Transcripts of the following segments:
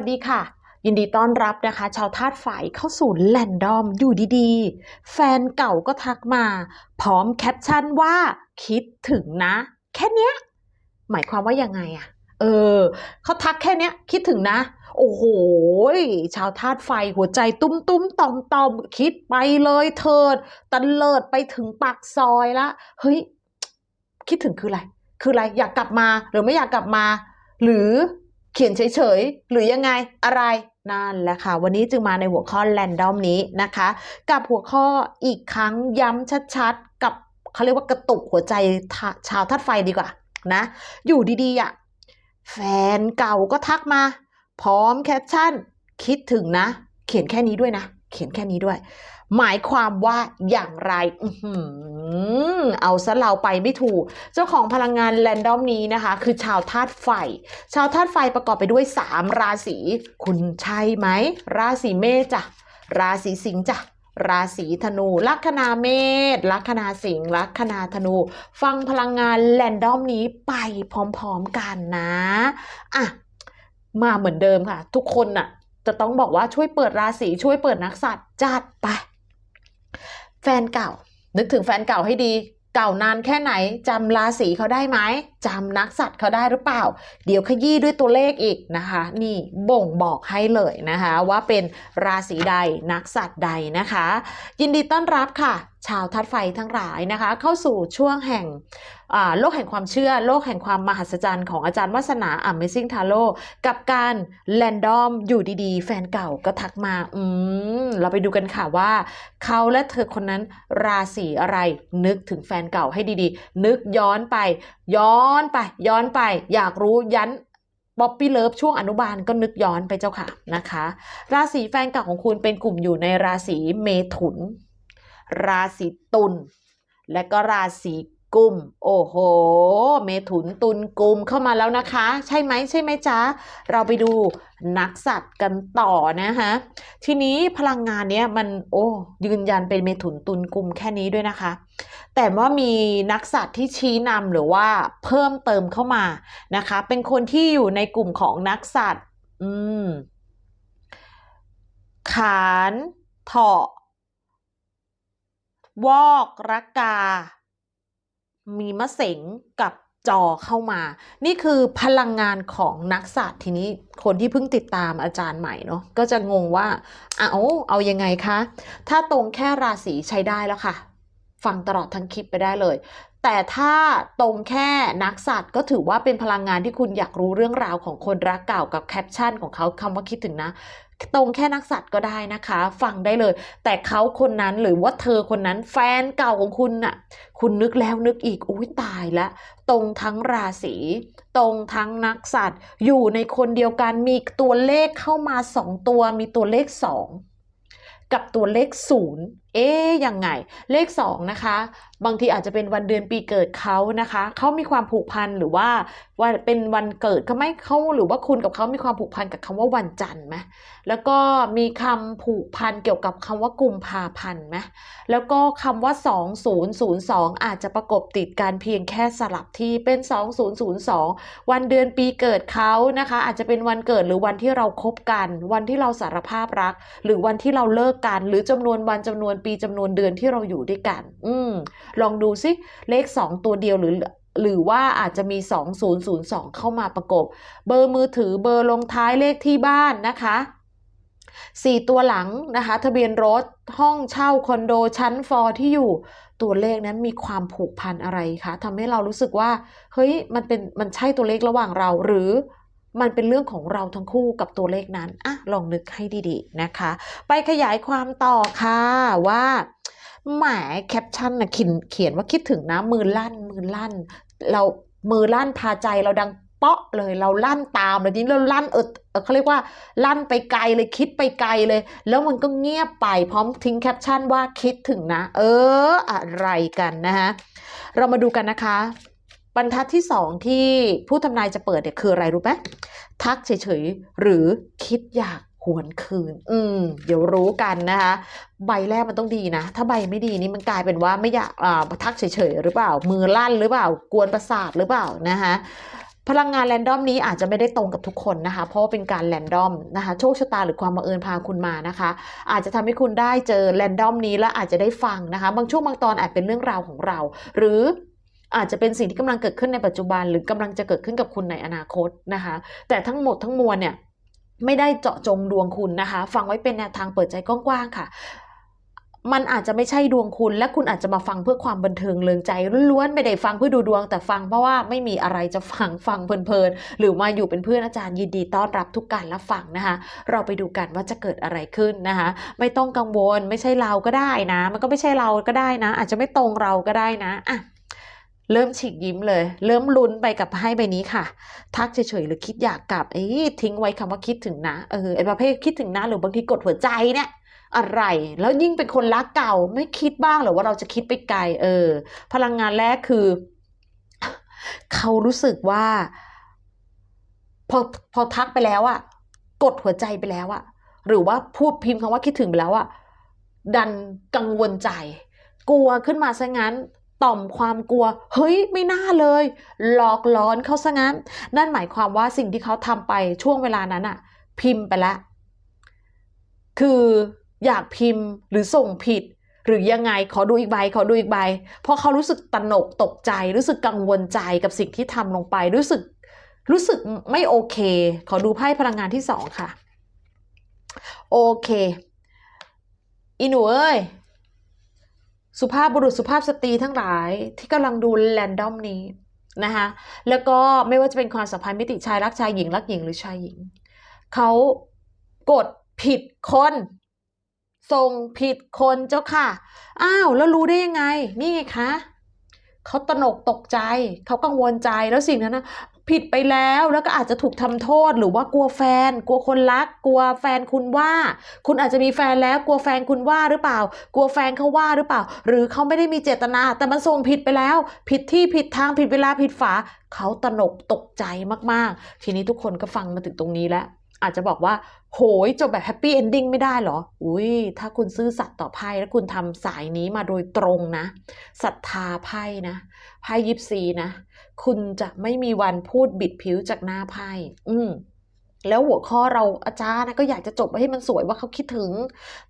วัสดีค่ะ ยินดีต้อนรับนะคะ ชาวธาตุไฟเข้าสู่แลนดอมอยู่ดีๆ แฟนเก่าก็ทักมา พร้อมแคปชั่นว่าคิดถึงนะ แค่เนี้ย หมายความว่ายังไงอะเออเขาทักแค่เนี้ยคิดถึงนะ โอ้โห ชาวธาตุไฟหัวใจตุ้มตุ้มๆตอมตอมๆคิดไปเลยเถิดตะเลิดไปถึงปากซอยละเฮ้ย คิดถึงคืออะไร คืออะไรอยากกลับมาหรือไม่อยากกลับมา หรือ เขียนเฉยๆ หรือยังไงอะไรนั่นแหละค่ะ วันนี้จึงมาในหัวข้อแรนดอมนี้นะคะ กับหัวข้ออีกครั้งย้ำชัดๆ กับเขาเรียกว่ากระตุกหัวใจชาวธาตุไฟดีกว่านะ อยู่ดีๆอะแฟนเก่าก็ทักมา พร้อมแคปชั่น คิดถึงนะ เขียนแค่นี้ด้วยนะ เขียนแค่นี้ด้วย หมายความว่าอย่างไรอือหือเอาซะเราไปไม่ถูก เจ้าของพลังงานแรนดอมนี้นะคะ คือชาวธาตุไฟ ชาวธาตุไฟประกอบไปด้วย 3 ราศี คุณใช่ไหม ราศีเมษจ้ะ ราศีสิงห์จ้ะราศีธนู ลัคนาเมษ ลัคนาสิงห์ ลัคนาธนู ฟังพลังงานแรนดอมนี้ไปพร้อมๆกันนะอะมาเหมือนเดิมค่ะ ทุกคนน่ะ จะต้องบอกว่าช่วยเปิดราศีช่วยเปิดนักสัตว์จัดไป แฟนเก่า นึกถึงแฟนเก่าให้ดี เก่านานแค่ไหนจำราศีเขาได้ไหมจำนักสัตว์เขาได้หรือเปล่า เดี๋ยวขยี้ด้วยตัวเลขอีกนะคะ นี่บ่งบอกให้เลยนะคะ ว่าเป็นราศีใดนักสัตว์ใดนะคะ ยินดีต้อนรับค่ะ ชาวทัดไฟทั้งหลายนะคะ เข้าสู่ช่วงแห่งโลกแห่งความเชื่อ โลกแห่งความมหัศจรรย์ของอาจารย์วัฒนา Amazing Tarot กับการแรนดอมอยู่ดีๆ แฟนเก่าก็ทักมา อืม เราไปดูกันค่ะว่า เขาและเธอคนนั้นราศีอะไร นึกถึงแฟนเก่าให้ดีๆ นึกย้อนไป ย้อนอนไป ย้อนไป อยากรู้ยันบ๊อบปี้เลิฟช่วงอนุบาลก็นึกย้อนไปเจ้าค่ะนะคะ ราศีแฟนเก่าของคุณเป็นกลุ่มอยู่ในราศีเมถุน ราศีตุลและก็ราศี กุมโอ้โห เมถุนตุลกุมเข้ามาแล้วนะคะ ใช่ไหมใช่ไหมจ๊ะ เราไปดูนักสัตว์กันต่อนะคะทีนี้พลังงานเนี้ยมันโอ้ยืนยันเป็นเมถุนตุลกุมแค่นี้ด้วยนะคะ แต่ว่ามีนักสัตว์ที่ชี้นำหรือว่าเพิ่มเติมเข้ามานะคะ เป็นคนที่อยู่ในกลุ่มของนักสัตว์ อืม ขานเถาะวอกรักกา มีมะเสงกับจอเข้ามา นี่คือพลังงานของนักศาสตร์ทีนี้คนที่เพิ่งติดตามอาจารย์ใหม่เนาะก็จะงงว่าเอาเอายังไงคะ ถ้าตรงแค่ราศีใช้ได้แล้วค่ะ ฟังตลอดทั้งคลิปไปได้เลย แต่ถ้าตรงแค่นักสัตว์ก็ถือว่าเป็นพลังงานที่คุณอยากรู้เรื่องราวของคนรักเก่ากับแคปชั่นของเขาคำว่าคิดถึงนะ ตรงแค่นักสัตว์ก็ได้นะคะ ฟังได้เลย แต่เขาคนนั้นหรือว่าเธอคนนั้นแฟนเก่าของคุณน่ะ คุณนึกแล้วนึกอีกอุ้ยตายละ ตรงทั้งราศีตรงทั้งนักสัตว์ อยู่ในคนเดียวกันมีตัวเลขเข้ามาสองตัวมีตัวเลขสองกับตัวเลขศูนย์เอ๊ยยังไง เลขสองนะคะ บางทีอาจจะเป็นวันเดือนปีเกิดเขานะคะเขามีความผูกพันหรือว่าว่าเป็นวันเกิดเขาไหม่เขาหรือว่าคุณกับเขามีความผูกพันกับคำว่าวันจันทร์ไหมแล้วก็มีคำผูกพันเกี่ยวกับคำว่ากุมภาพันธ์ไหมแล้วก็คำว่า 2002 อาจจะประกบติดกันเพียงแค่สลับที่เป็น 2002 วันเดือนปีเกิดเขานะคะ อาจจะเป็นวันเกิดหรือวันที่เราคบกัน วันที่เราสารภาพรัก หรือวันที่เราเลิกกัน หรือจำนวนวันจำนวนปีจำนวนเดือนที่เราอยู่ด้วยกัน อืมลองดูซิเลข 2 ตัวเดียวหรือหรือว่าอาจจะมี 2002 เข้ามาประกบ เบอร์มือถือเบอร์ลงท้ายเลขที่บ้านนะคะสี่ตัวหลังนะคะทะเบียนรถห้องเช่าคอนโดชั้นฟอร์ที่อยู่ตัวเลขนั้นมีความผูกพันอะไรคะทำให้เรารู้สึกว่าเฮ้ยมันเป็นมันใช่ตัวเลขระหว่างเรา หรือมันเป็นเรื่องของเราทั้งคู่กับตัวเลขนั้นอะลองนึกให้ดีๆนะคะ ไปขยายความต่อค่ะว่า แหมแคปชั่นนะเขียนเขียนว่าคิดถึงนะมือลั่นมือลั่น เรามือลั่นพาใจเราดังเปาะเลยเราลั่นตามเลยนี้เราลั่นเออเออเขาเรียกว่าลั่นไปไกลเลยคิดไปไกลเลย แล้วมันก็เงียบไปพร้อมทิ้งแคปชั่นว่าคิดถึงนะ เออ อะไรกันนะคะเรามาดูกันนะคะ บรรทัดที่สองที่ผู้ทำนายจะเปิดเนี่ยคืออะไรรู้ไหมทักเฉยๆหรือคิดอยาก หวนคืน อืม เดี๋ยวรู้กันนะคะ ใบแรกมันต้องดีนะ ถ้าใบไม่ดีนี่มันกลายเป็นว่าไม่อยากอ่าทักเฉยๆหรือเปล่า มือลั่นหรือเปล่า กวนประสาทหรือเปล่านะคะพลังงานแรนดอมนี้อาจจะไม่ได้ตรงกับทุกคนนะคะ เพราะว่าเป็นการแรนดอมนะคะโชคชะตาหรือความบังเอิญพาคุณมานะคะ อาจจะทำให้คุณได้เจอแรนดอมนี้และอาจจะได้ฟังนะคะ บางช่วงบางตอนอาจเป็นเรื่องราวของเรา หรืออาจจะเป็นสิ่งที่กำลังเกิดขึ้นในปัจจุบัน หรือกำลังจะเกิดขึ้นกับคุณในอนาคตนะคะ แต่ทั้งหมดทั้งมวลเนี่ย ไม่ได้เจาะจงดวงคุณนะคะ ฟังไว้เป็นแนวทางเปิดใจกว้างๆค่ะ มันอาจจะไม่ใช่ดวงคุณ และคุณอาจจะมาฟังเพื่อความบันเทิงเริงใจล้วนๆไม่ได้ฟังเพื่อดูดวงแต่ฟังเพราะว่าไม่มีอะไรจะฟังฟังเพลินๆหรือมาอยู่เป็นเพื่อนอาจารย์ยินดีต้อนรับทุกการรับฟังนะคะ เราไปดูกันว่าจะเกิดอะไรขึ้นนะคะ ไม่ต้องกังวลไม่ใช่เราก็ได้นะ มันก็ไม่ใช่เราก็ได้นะ อาจจะไม่ตรงเราก็ได้นะอะ เริ่มฉีกยิ้มเลย เริ่มลุ้นไปกับไพ่ใบนี้ค่ะ ทักเฉยๆหรือคิดอยากกลับเอ้ทิ้งไว้คำว่าคิดถึงนะเออไอ้ประเภทคิดถึงนะหรือบางทีกดหัวใจเนี่ยอะไร แล้วยิ่งเป็นคนรักเก่าไม่คิดบ้างหรือว่าเราจะคิดไปไกลเออ พลังงานแรกคือ เขารู้สึกว่า พอพอทักไปแล้วอะกดหัวใจไปแล้วอะหรือว่าพูดพิมพ์คำว่าคิดถึงไปแล้วอะดันกังวลใจ กลัวขึ้นมาซะงั้น ต่อมความกลัว เฮ้ยไม่น่าเลย หลอกล้อนเขาซะงั้น นั่นหมายความว่าสิ่งที่เขาทำไปช่วงเวลานั้นอะพิมพ์ไปแล้ว คืออยากพิมพ์หรือส่งผิด หรือยังไงขอดูอีกใบขอดูอีกใบเพราะเขารู้สึกตระหนกตกใจ รู้สึกกังวลใจกับสิ่งที่ทำลงไป รู้สึกรู้สึกไม่โอเค ขอดูไพ่พลังงานที่สองค่ะ โอเคอีหนูเอ้ย สุภาพบุรุษสุภาพสตรีทั้งหลายที่กำลังดูแรนดอมนี้นะคะแล้วก็ไม่ว่าจะเป็นความสัมพันธ์มิติชายรักชายหญิงรักหญิงหรือชายหญิง เขากดผิดคนส่งผิดคนเจ้าค่ะ อ้าวแล้วรู้ได้ยังไง นี่ไงคะเขาตระหนกตกใจ เขากังวลใจแล้วสิ่งนั้นนะ ผิดไปแล้วแล้วก็อาจจะถูกทำโทษหรือว่ากลัวแฟน กลัวคนรัก กลัวแฟนคุณว่า คุณอาจจะมีแฟนแล้วกลัวแฟนคุณว่าหรือเปล่า กลัวแฟนเขาว่าหรือเปล่า หรือเขาไม่ได้มีเจตนา แต่มันส่งผิดไปแล้ว ผิดที่ผิดทางผิดเวลาผิดฝาเขาตนกตกใจมากๆ ทีนี้ทุกคนก็ฟังมาถึงตรงนี้แล้ว อาจจะบอกว่า โหยจบแบบแฮปปี้เอนดิ้งไม่ได้เหรอ อุ้ยถ้าคุณซื่อสัตย์ต่อไพ่แล้วคุณทำสายนี้มาโดยตรงนะศรัทธาไพ่นะไพ่ยิปซีนะ คุณจะไม่มีวันพูดบิดผิวจากหน้าไพ่อืมแล้วหัวข้อเราอาจารย์นะก็อยากจะจบไว้ให้มันสวยว่าเขาคิดถึง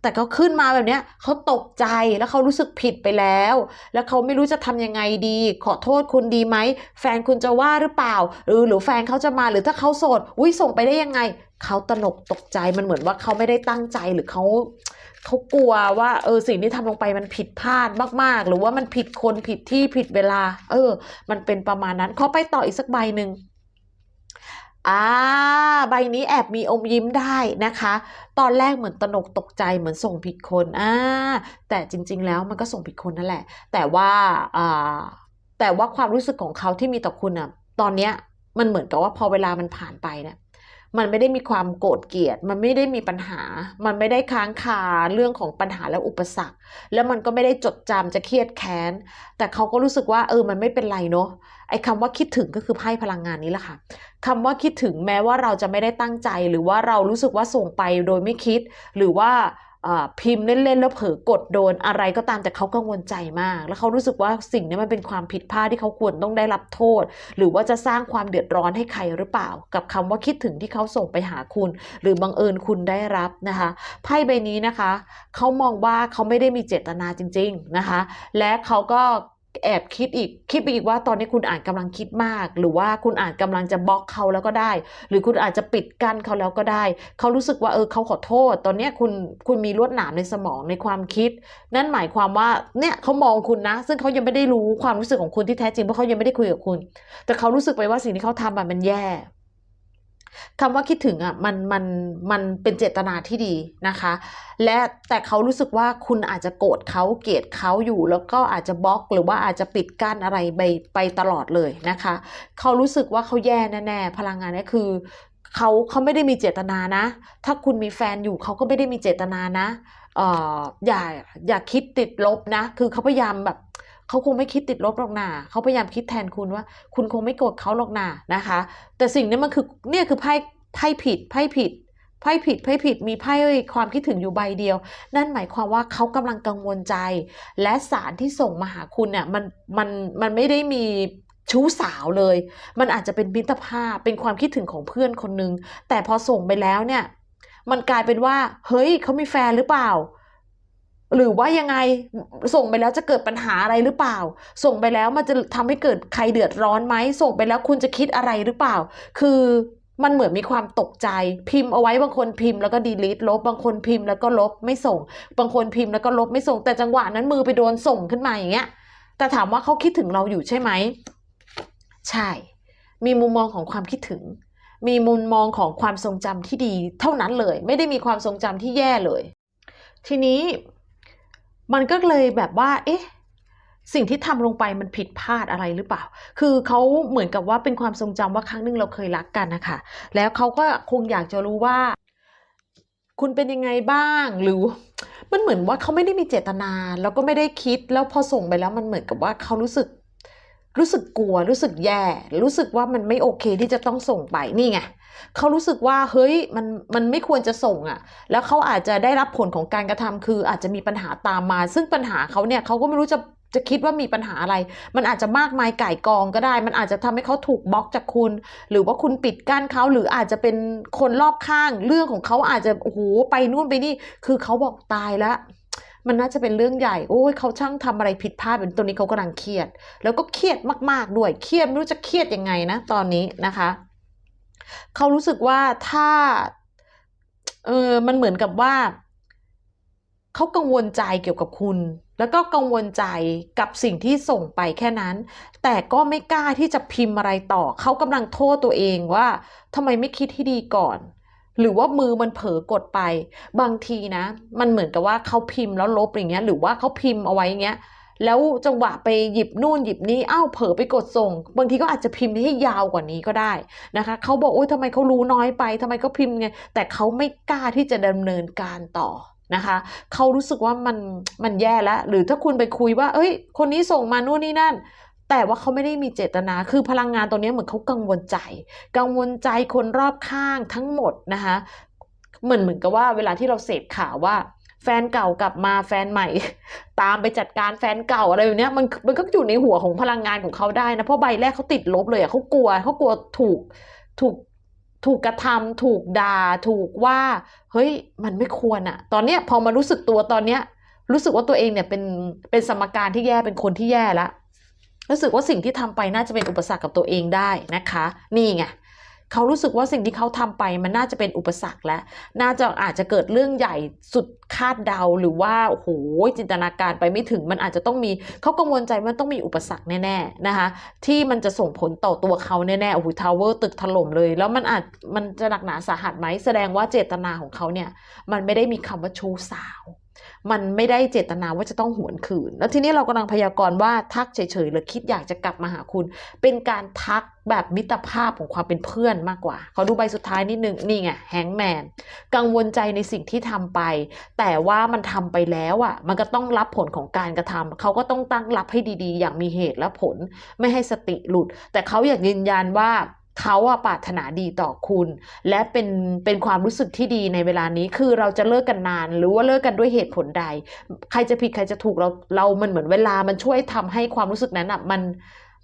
แต่เขาขึ้นมาแบบเนี้ยเขาตกใจแล้วเขารู้สึกผิดไปแล้ว แล้วเขาไม่รู้จะทำยังไงดี ขอโทษคุณดีไหม แฟนคุณจะว่าหรือเปล่า หรือหรือแฟนเขาจะมาหรือถ้าเขาโสดอุ้ยส่งไปได้ยังไง เขาตระหนกตกใจมันเหมือนว่าเขาไม่ได้ตั้งใจหรือเขา เขากลัวว่าเออสิ่งที่ทำลงไปมันผิดพลาดมาก ๆ หรือว่ามันผิดคนผิดที่ผิดเวลา เออ มันเป็นประมาณนั้นขาไปต่ออีกสักใบหนึ่งอ่าใบนี้แอบมีอมยิ้มได้นะคะ ตอนแรกเหมือนตนกตกใจเหมือนส่งผิดคนอ่าแต่จริง ๆ แล้วมันก็ส่งผิดคนนั่นแหละ แต่ว่าอ่าแต่ว่าความรู้สึกของเขาที่มีต่อคุณอะ ตอนเนี้ยมันเหมือนกับว่าพอเวลามันผ่านไปเนี่ย มันไม่ได้มีความโกรธเกลียด มันไม่ได้มีปัญหา มันไม่ได้ค้างคาเรื่องของปัญหาและอุปสรรค แล้วมันก็ไม่ได้จดจำจะเครียดแค้น แต่เขาก็รู้สึกว่าเออ มันไม่เป็นไรเนาะ ไอ้คำว่าคิดถึงก็คือไพ่พลังงานนี้แหละค่ะคำว่าคิดถึงแม้ว่าเราจะไม่ได้ตั้งใจ หรือว่าเรารู้สึกว่าส่งไปโดยไม่คิด หรือว่า พิมพ์เล่นๆแล้วเผลอกดโดนอะไรก็ตามแต่เขากังวลใจมาก แล้วเขารู้สึกว่าสิ่งนี้มันเป็นความผิดพลาดที่เขาควรต้องได้รับโทษ หรือว่าจะสร้างความเดือดร้อนให้ใครหรือเปล่า กับคำว่าคิดถึงที่เขาส่งไปหาคุณ หรือบังเอิญคุณได้รับนะคะไพ่ใบนี้นะคะเขามองว่าเขาไม่ได้มีเจตนาจริง ๆนะคะ และเขาก็ แอบคิดอีกคิดไปอีกว่าตอนนี้คุณอาจกำลังคิดมาก หรือว่าคุณอาจกำลังจะบล็อกเขาแล้วก็ได้ หรือคุณอาจจะปิดกั้นเขาแล้วก็ได้ เขารู้สึกว่าเออเขาขอโทษ ตอนนี้คุณคุณมีลวดหนามในสมองในความคิด นั่นหมายความว่าเนี่ยเขามองคุณนะ ซึ่งเขายังไม่ได้รู้ความรู้สึกของคุณที่แท้จริงเพราะเขายังไม่ได้คุยกับคุณ แต่เขารู้สึกไปว่าสิ่งที่เขาทำมันแย่ คำว่าคิดถึงอะมันมันมันเป็นเจตนาที่ดีนะคะ และแต่เขารู้สึกว่าคุณอาจจะโกรธเขาเกลียดเขาอยู่แล้วก็อาจจะบล็อกหรือว่าอาจจะปิดกั้นอะไรไปไปตลอดเลยนะคะ เขารู้สึกว่าเขาแย่แน่ๆพลังงานนี้คือเขาเขาไม่ได้มีเจตนานะ ถ้าคุณมีแฟนอยู่เขาก็ไม่ได้มีเจตนานะเอ่ออย่าอย่าคิดติดลบนะ คือเขาพยายามแบบ เขาคงไม่คิดติดลบหรอกนาเขาพยายามคิดแทนคุณว่า คุณคงไม่โกรธเขาหรอกนานะคะ แต่สิ่งนี้มันคือเนี่ยคือไพ่ไพ่ผิดไพ่ผิดไพ่ผิดไพ่ผิดมีไพ่ความคิดถึงอยู่ใบเดียว นั่นหมายความว่าเขากำลังกังวลใจ และสารที่ส่งมาหาคุณเนี่ยมันมันมันไม่ได้มีชู้สาวเลย มันอาจจะเป็นมิตรภาพเป็นความคิดถึงของเพื่อนคนนึง แต่พอส่งไปแล้วเนี่ย มันกลายเป็นว่า เฮ้ยเขามีแฟนหรือเปล่า หรือว่ายังไงส่งไปแล้วจะเกิดปัญหาอะไรหรือเปล่า ส่งไปแล้วมันจะทำให้เกิดใครเดือดร้อนไหมส่งไปแล้วคุณจะคิดอะไรหรือเปล่า คือมันเหมือนมีความตกใจ พิมพ์เอาไว้บางคนพิมพ์แล้วก็ดีลิทลบบางคนพิมพ์แล้วก็ลบไม่ส่ง บางคนพิมพ์แล้วก็ลบไม่ส่ง แต่จังหวะนั้นมือไปโดนส่งขึ้นมาอย่างเงี้ยแต่ถามว่าเขาคิดถึงเราอยู่ใช่ไหมใช่ มีมุมมองของความคิดถึง มีมุมมองของความทรงจำที่ดี เท่านั้นเลย ไม่ได้มีความทรงจำที่แย่เลย ทีนี้ มันก็เลยแบบว่า เอ๊ะ สิ่งที่ทำลงไปมันผิดพลาดอะไรหรือเปล่า คือเขาเหมือนกับว่าเป็นความทรงจำว่าครั้งหนึ่งเราเคยรักกันนะคะ แล้วเขาก็คงอยากจะรู้ว่า คุณเป็นยังไงบ้าง หรือ มันเหมือนว่าเขาไม่ได้มีเจตนา แล้วก็ไม่ได้คิด แล้วพอส่งไปแล้วมันเหมือนกับว่าเขารู้สึก รู้สึกกลัวรู้สึกแย่ รู้สึกว่ามันไม่โอเคที่จะต้องส่งไปนี่ไงเขารู้สึกว่าเฮ้ยมันมันไม่ควรจะส่งอะ่ะ แล้วเขาอาจจะได้รับผลของการกระทำคืออาจจะมีปัญหาตามมา ซึ่งปัญหาเขาเนี่ยเขาก็ไม่รู้จะจะคิดว่ามีปัญหาอะไร มันอาจจะมากมายไก่กองก็ได้ มันอาจจะทำให้เขาถูกบล็อกจากคุณ หรือว่าคุณปิดกั้นเขา หรืออาจจะเป็นคนรอบข้าง เรื่องของเขาอาจจะ โอ้โห ไปนู่นไปนี่ คือเขาบอกตายแล้ว มันน่าจะเป็นเรื่องใหญ่ โอ้ยเขาช่างทำอะไรผิดพลาดเป็นตัวนี้เขากำลังเครียด แล้วก็เครียดมาก ๆ ด้วย เครียดไม่รู้จะเครียดยังไงนะ ตอนนี้นะคะ เขารู้สึกว่าถ้า เออมันเหมือนกับว่า เขากังวลใจเกี่ยวกับคุณ แล้วก็กังวลใจกับสิ่งที่ส่งไปแค่นั้น แต่ก็ไม่กล้าที่จะพิมพ์อะไรต่อ เขากำลังโทษตัวเองว่าทำไมไม่คิดให้ดีก่อน หรือว่ามือมันเผลอกดไป บางทีนะ มันเหมือนกับว่าเขาพิมพ์แล้วลบอย่างเงี้ย หรือว่าเขาพิมพ์เอาไว้อย่างเงี้ยแล้วจังหวะไปหยิบนู่นหยิบนี้อ้าวเผลอไปกดส่ง บางทีก็อาจจะพิมพ์ให้ยาวกว่านี้ก็ได้นะคะเขาบอกโอ๊ยทำไมเขารู้น้อยไปทำไมเขาพิมพ์ไงแต่เขาไม่กล้าที่จะดำเนินการต่อนะคะเขารู้สึกว่ามันมันแย่แล้วหรือถ้าคุณไปคุยว่า เอ้ย คนนี้ส่งมานู่นนี่นั่น แต่ว่าเขาไม่ได้มีเจตนา คือพลังงานตัวนี้เหมือนเขากังวลใจ กังวลใจคนรอบข้างทั้งหมดนะคะเหมือนเหมือนกับว่าเวลาที่เราเสพข่าวว่า แฟนเก่ากลับมาแฟนใหม่ ตามไปจัดการแฟนเก่าอะไรแบบเนี้ยมันมันก็อยู่ในหัวของพลังงานของเขาได้นะเพราะใบแรกเขาติดลบเลยอะเขากลัวเขากลัวถูกถูกถูกกระทำถูกด่าถูกว่า เฮ้ยมันไม่ควรอะตอนเนี้ยพอมารู้สึกตัวตอนเนี้ยรู้สึกว่าตัวเองเนี่ยเป็นเป็นสมการที่แย่เป็นคนที่แย่ละ รู้สึกว่าสิ่งที่ทำไปน่าจะเป็นอุปสรรคกับตัวเองได้นะคะ นี่ไงเขารู้สึกว่าสิ่งที่เขาทำไปมันน่าจะเป็นอุปสรรคและ น่าจะอาจจะเกิดเรื่องใหญ่สุดคาดเดาหรือว่าโอ้โหจินตนาการไปไม่ถึงมันอาจจะต้องมีเขากังวลใจว่าต้องมีอุปสรรคแน่ๆนะคะ ที่มันจะส่งผลต่อตัวเขาแน่ๆโอ้โหทาวเวอร์ตึกถล่มเลย แล้วมันอาจมันจะหนักหนาสาหัสไหมแสดงว่าเจตนาของเขาเนี่ย มันไม่ได้มีคำว่าชู้สาว มันไม่ได้เจตนาว่าจะต้องหวนคืน แล้วทีนี้เรากำลังพยากรณ์ว่าทักเฉยๆหรือคิดอยากจะกลับมาหาคุณ เป็นการทักแบบมิตรภาพของความเป็นเพื่อนมากกว่าขอดูใบสุดท้ายนิดนึงนี่ไงแฮงแมนกังวลใจในสิ่งที่ทำไป แต่ว่ามันทำไปแล้วอะ มันก็ต้องรับผลของการกระทำเขาก็ต้องตั้งรับให้ดีๆ อย่างมีเหตุและผล ไม่ให้สติหลุด แต่เขาอยากยืนยันว่า เขาอะปรารถนาดีต่อคุณ และเป็นเป็นความรู้สึกที่ดีในเวลานี้คือเราจะเลิกกันนาน หรือว่าเลิกกันด้วยเหตุผลใด ใครจะผิดใครจะถูกเราเรามันเหมือนเวลามันช่วยทำให้ความรู้สึกนั้นอะมัน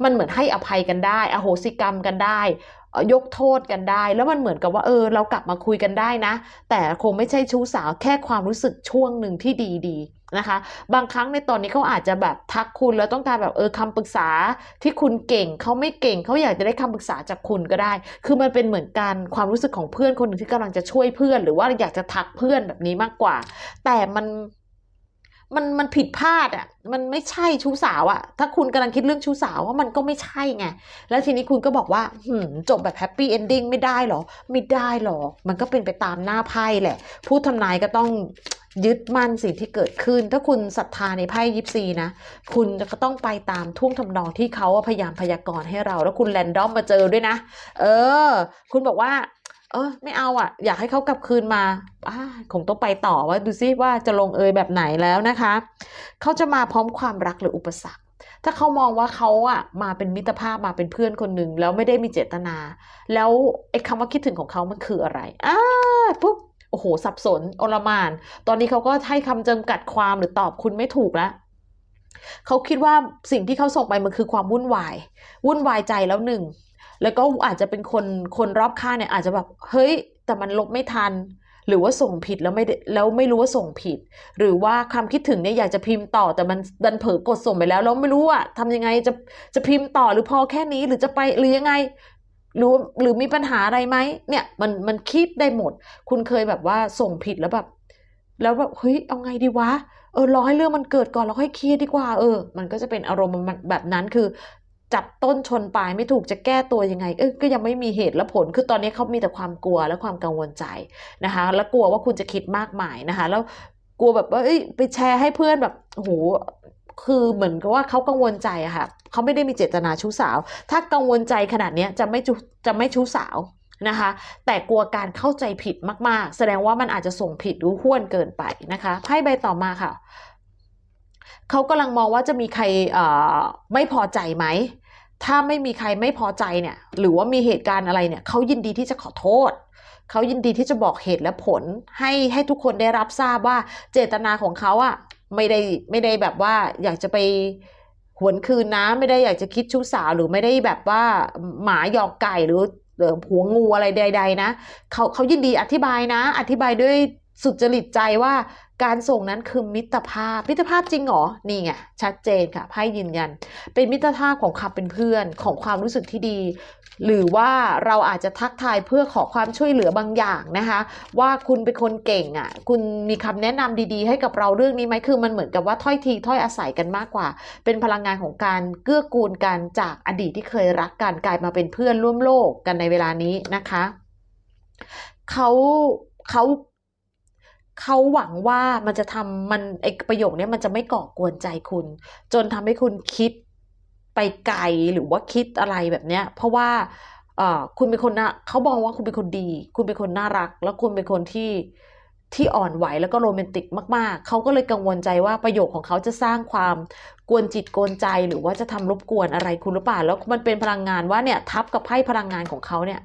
มันเหมือนให้อภัยกันได้ อโหสิกรรมกันได้ ยกโทษกันได้ แล้วมันเหมือนกับว่าเออ เรากลับมาคุยกันได้นะ แต่คงไม่ใช่ชู้สาวแค่ความรู้สึกช่วงหนึ่งที่ดีๆ นะคะ บางครั้งในตอนนี้เขาอาจจะแบบทักคุณแล้วต้องการแบบเออคำปรึกษาที่คุณเก่งเขาไม่เก่งเขาอยากจะได้คำปรึกษาจากคุณก็ได้ คือมันเป็นเหมือนการความรู้สึกของเพื่อนคนหนึ่งที่กำลังจะช่วยเพื่อน หรือว่าอยากจะทักเพื่อนแบบนี้มากกว่า แต่มันมันมันผิดพลาดอะ มันไม่ใช่ชู้สาวอะ ถ้าคุณกำลังคิดเรื่องชู้สาวว่ามันก็ไม่ใช่ไง แล้วทีนี้คุณก็บอกว่าหืมจบแบบแฮปปี้เอนดิ้งไม่ได้หรอ ไม่ได้หรอก มันก็เป็นไปตามหน้าไพ่แหละ ผู้ทำนายก็ต้อง ยึดมั่นสิ่งที่เกิดขึ้น ถ้าคุณศรัทธาในไพ่ยิปซีนะ คุณก็ต้องไปตามท่วงทำนองที่เขาพยายามพยากรณ์ให้เรา แล้วคุณแรนดอมมาเจอด้วยนะ เออ คุณบอกว่า เออไม่เอาอะ อยากให้เขากลับคืนมาอ่าคงต้องไปต่อว่าดูซิว่าจะลงเอยแบบไหนแล้วนะคะ เขาจะมาพร้อมความรักหรืออุปสรรคถ้าเขามองว่าเขาอะมาเป็นมิตรภาพมาเป็นเพื่อนคนหนึ่งแล้วไม่ได้มีเจตนา แล้วไอ้คำว่าคิดถึงของเขามันคืออะไรอ่าปุ๊บ โอ้โห สับสนโอลมาน ตอนนี้เขาก็ให้คำจำกัดความหรือตอบคุณไม่ถูกแล้วเขาคิดว่าสิ่งที่เขาส่งไปมันคือความวุ่นวาย วุ่นวายใจแล้วหนึ่ง แล้วก็อาจจะเป็นคนคนรอบข้างเนี่ยอาจจะแบบเฮ้ย แต่มันลบไม่ทัน หรือว่าส่งผิดแล้วไม่แล้วไม่รู้ว่าส่งผิด หรือว่าความคิดถึงเนี่ยอยากจะพิมพ์ต่อแต่มันดันเผลอกดส่งไปแล้วแล้วไม่รู้อะทำยังไงจะจะพิมพ์ต่อหรือพอแค่นี้หรือจะไปหรือยังไง หรือหรือมีปัญหาอะไรไหมเนี่ยมันมันคิดได้หมด คุณเคยแบบว่าส่งผิดแล้วแบบ แล้วแบบเฮ้ยเอาไงดีวะเออรอให้เรื่องมันเกิดก่อนแล้วค่อยเคลียร์ดีกว่าเออ มันก็จะเป็นอารมณ์มันแบบนั้นคือจับต้นชนปลายไม่ถูกจะแก้ตัวยังไง เออก็ยังไม่มีเหตุและผล คือตอนนี้เขามีแต่ความกลัวและความกังวลใจนะคะ แล้วกลัวว่าคุณจะคิดมากมายนะคะ แล้วกลัวแบบว่าเอ้ยไปแชร์ให้เพื่อนแบบโอ้โห คือเหมือนกับว่าเขากังวลใจอะค่ะเขาไม่ได้มีเจตนาชู้สาว ถ้ากังวลใจขนาดนี้จะไม่จจะไม่ชู้สาวนะคะ แต่กลัวการเข้าใจผิดมากๆ แสดงว่ามันอาจจะส่งผิดหรือห้วนเกินไปนะคะไพ่ใบต่อมาค่ะเขากำลังมองว่าจะมีใครไม่พอใจไหมถ้าไม่มีใครไม่พอใจเนี่ยหรือว่ามีเหตุการณ์อะไรเนี่ยเขายินดีที่จะขอโทษ เขายินดีที่จะบอกเหตุและผลให้ให้ทุกคนได้รับทราบว่าเจตนาของเขาอะ ไม่ได้ไม่ได้แบบว่าอยากจะไปหวนคืนนะไม่ได้อยากจะคิดชู้สาวหรือไม่ได้แบบว่าหมาหยอกไก่หรือเอ่อหัวงูอะไรใด ๆ นะเขาเขายินดีอธิบายนะ อธิบายด้วยสุจริตใจว่าการส่งนั้นคือมิตรภาพ มิตรภาพจริงหรอ นี่ไงชัดเจนค่ะไพ่ยืนยัน เป็นมิตรภาพของความเป็นเพื่อนของความรู้สึกที่ดี หรือว่าเราอาจจะทักทายเพื่อขอความช่วยเหลือบางอย่างนะคะ ว่าคุณเป็นคนเก่งอะ คุณมีคำแนะนำดีๆ ให้กับเราเรื่องนี้ไหมคือมันเหมือนกับว่าถ้อยทีถ้อยอาศัยกันมากกว่า เป็นพลังงานของการเกื้อกูลกันจากอดีตที่เคยรักกันกลายมาเป็นเพื่อนร่วมโลกกันในเวลานี้นะคะเขาเขาเขาหวังว่ามันจะทำมันไอประโยคนี้มันจะไม่ก่อกวนใจคุณ จนทำให้คุณคิด ไปไกลหรือว่าคิดอะไรแบบเนี้ย เพราะว่าคุณเป็นคนน่าเขามองว่าคุณเป็นคนดี คุณเป็นคนน่ารัก แล้วคุณเป็นคนที่ที่อ่อนไหวแล้วก็โรแมนติกมาก ๆ เขาก็เลยกังวลใจว่าประโยคของเขาจะสร้างความกวนจิตกวนใจหรือว่าจะทำรบกวนอะไรคุณหรือเปล่า แล้วมันเป็นพลังงานว่าเนี่ยทับกับไพ่พลังงานของเขาเนี่ย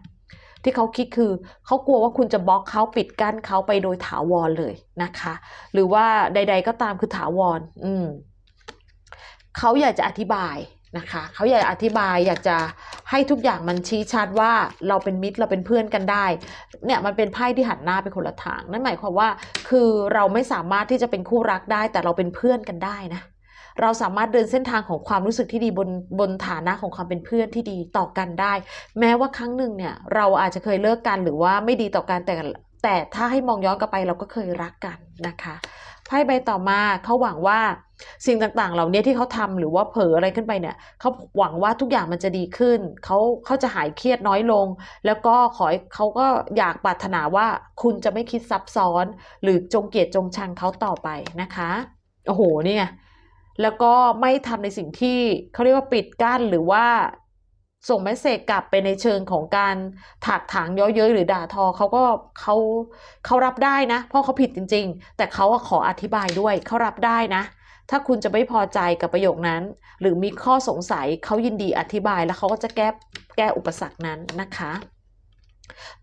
ที่เขาคิดคือเขากลัวว่าคุณจะบล็อกเขาปิดกั้นเขาไปโดยถาวรเลยนะคะ หรือว่าใด ๆ ก็ตามคือถาวร อืมเขาอยากจะอธิบาย นะคะเขาอยากอธิบายอยากจะให้ทุกอย่างมันชี้ชัดว่าเราเป็นมิตรเราเป็นเพื่อนกันได้ เนี่ยมันเป็นไพ่ที่หันหน้าไปคนละทาง นั่นหมายความว่าคือเราไม่สามารถที่จะเป็นคู่รักได้ แต่เราเป็นเพื่อนกันได้นะเราสามารถเดินเส้นทางของความรู้สึกที่ดีบนบนฐานะของความเป็นเพื่อนที่ดีต่อกันได้ แม้ว่าครั้งหนึ่งเนี่ยเราอาจจะเคยเลิกกันหรือว่าไม่ดีต่อกันแต่แต่ถ้าให้มองย้อนกลับไปเราก็เคยรักกันนะคะ พ่ใบต่อมาเขาหวังว่าสิ่งต่างๆ เหล่านี้ที่เขาทำหรือว่าเผลออะไรขึ้นไปเนี่ยเขาหวังว่าทุกอย่างมันจะดีขึ้นเขาเขาจะหายเครียดน้อยลง แล้วก็ขอเขาก็อยากปรารถนาว่าคุณจะไม่คิดซับซ้อน หรือจงเกลียดจงชังเขาต่อไปนะคะโอ้โหนี่ไงแล้วก็ไม่ทำในสิ่งที่เขาเรียกว่าปิดกั้นหรือว่า ส่งเมสเซจกลับไปในเชิงของการถากถางเย้อเย้ยหรือด่าทอเขาก็เขาเขารับได้นะ เพราะเขาผิดจริง ๆ แต่เขาขออธิบายด้วยเขารับได้นะ ถ้าคุณจะไม่พอใจกับประโยคนั้น หรือมีข้อสงสัยเขายินดีอธิบายแล้วเขาก็จะแก้แก้อุปสรรคนั้นนะคะ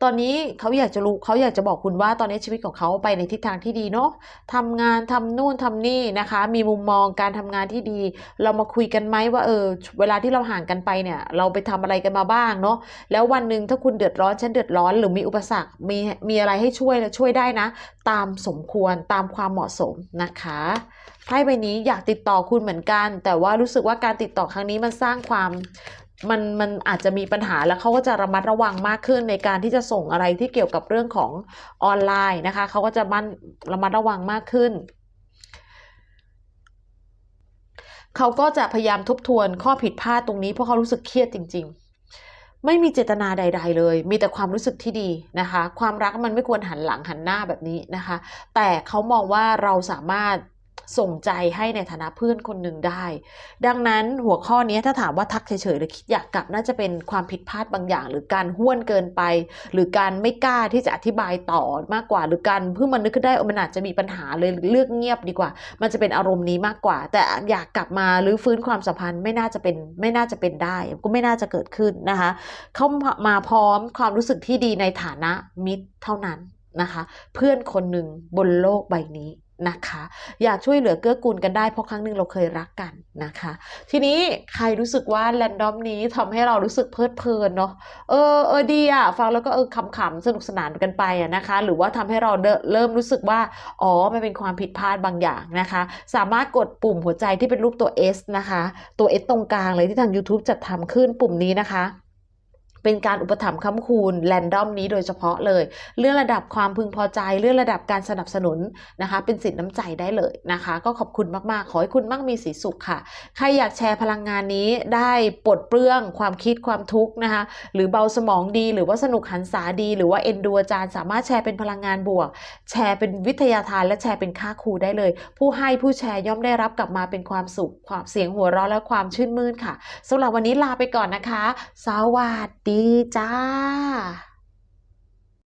ตอนนี้เขาอยากจะรู้เขาอยากจะบอกคุณว่าตอนนี้ชีวิตของเขาไปในทิศทางที่ดีเนาะทำงานทำนู่นทำนี่นะคะ มีมุมมองการทำงานที่ดี เรามาคุยกันไหมว่าเออเวลาที่เราห่างกันไปเนี่ย เราไปทำอะไรกันมาบ้างเนาะแล้ววันหนึ่งถ้าคุณเดือดร้อนฉันเดือดร้อนหรือมีอุปสรรคมีมีอะไรให้ช่วยแล้วช่วยได้นะ ตามสมควรตามความเหมาะสมนะคะไพ่ใบนี้อยากติดต่อคุณเหมือนกัน แต่ว่ารู้สึกว่าการติดต่อครั้งนี้มันสร้างความ มันมันอาจจะมีปัญหาแล้วเขาก็จะระมัดระวังมากขึ้นในการที่จะส่งอะไรที่เกี่ยวกับเรื่องของออนไลน์นะคะเขาก็จะมันระมัดระวังมากขึ้นเขาก็จะพยายามทบทวนข้อผิดพลาดตรงนี้เพราะเขารู้สึกเครียดจริง ๆ ไม่มีเจตนาใด ๆ เลย มีแต่ความรู้สึกที่ดีนะคะ ความรักมันไม่ควรหันหลังหันหน้าแบบนี้นะคะ แต่เขามองว่าเราสามารถ ส่งใจให้ในฐานะเพื่อนคนหนึ่งได้ ดังนั้นหัวข้อนี้ถ้าถามว่าทักเฉยๆหรือคิดอยากกลับน่าจะเป็นความผิดพลาดบางอย่าง หรือการห้วนเกินไป หรือการไม่กล้าที่จะอธิบายต่อมากกว่า หรือการเพิ่งมันนึกขึ้นได้อมันอาจจะมีปัญหาเลยเลือกเงียบดีกว่า มันจะเป็นอารมณ์นี้มากกว่า แต่อยากกลับมาหรือฟื้นความสัมพันธ์ไม่น่าจะเป็นไม่น่าจะเป็นได้ ก็ไม่น่าจะเกิดขึ้นนะคะเข้ามาพร้อมความรู้สึกที่ดีในฐานะมิตรเท่านั้นนะคะ เพื่อนคนหนึ่งบนโลกใบนี้ นะคะ อยากช่วยเหลือเกื้อกูลกันได้เพราะครั้งหนึ่งเราเคยรักกันนะคะ ทีนี้ใครรู้สึกว่าแรนดอมนี้ทำให้เรารู้สึกเพลิดเพลินเนาะเออเออดีอะฟังแล้วก็เออขำๆสนุกสนานกันไปอะนะคะ หรือว่าทำให้เราเเริ่มรู้สึกว่าอ๋อมันเป็นความผิดพลาดบางอย่างนะคะ สามารถกดปุ่มหัวใจที่เป็นรูปตัว S นะคะ ตัว S ตรงกลางเลยที่ทาง YouTube จัดทำขึ้นปุ่มนี้นะคะ เป็นการอุปถัมภ์ค้ำคูณแรนดอมนี้โดยเฉพาะเลยเรื่องระดับความพึงพอใจเรื่องระดับการสนับสนุนนะคะ เป็นสินน้ำใจได้เลยนะคะ ก็ขอบคุณมากๆ ขอให้คุณมั่งมีสีสุขค่ะ ใครอยากแชร์พลังงานนี้ได้ปลดเปลื้องความคิดความทุกข์นะคะ หรือเบาสมองดี หรือว่าสนุกหันษาดี หรือว่าเอ็นดูอาจารย์สามารถแชร์เป็นพลังงานบวก แชร์เป็นวิทยาทานและแชร์เป็นค่าครูได้เลย ผู้ให้ผู้แชร์ย่อมได้รับกลับมาเป็นความสุข ความเสียงหัวเราะและความชื่นมื่นค่ะสำหรับวันนี้ลาไปก่อนนะคะสวัสดดีจ้า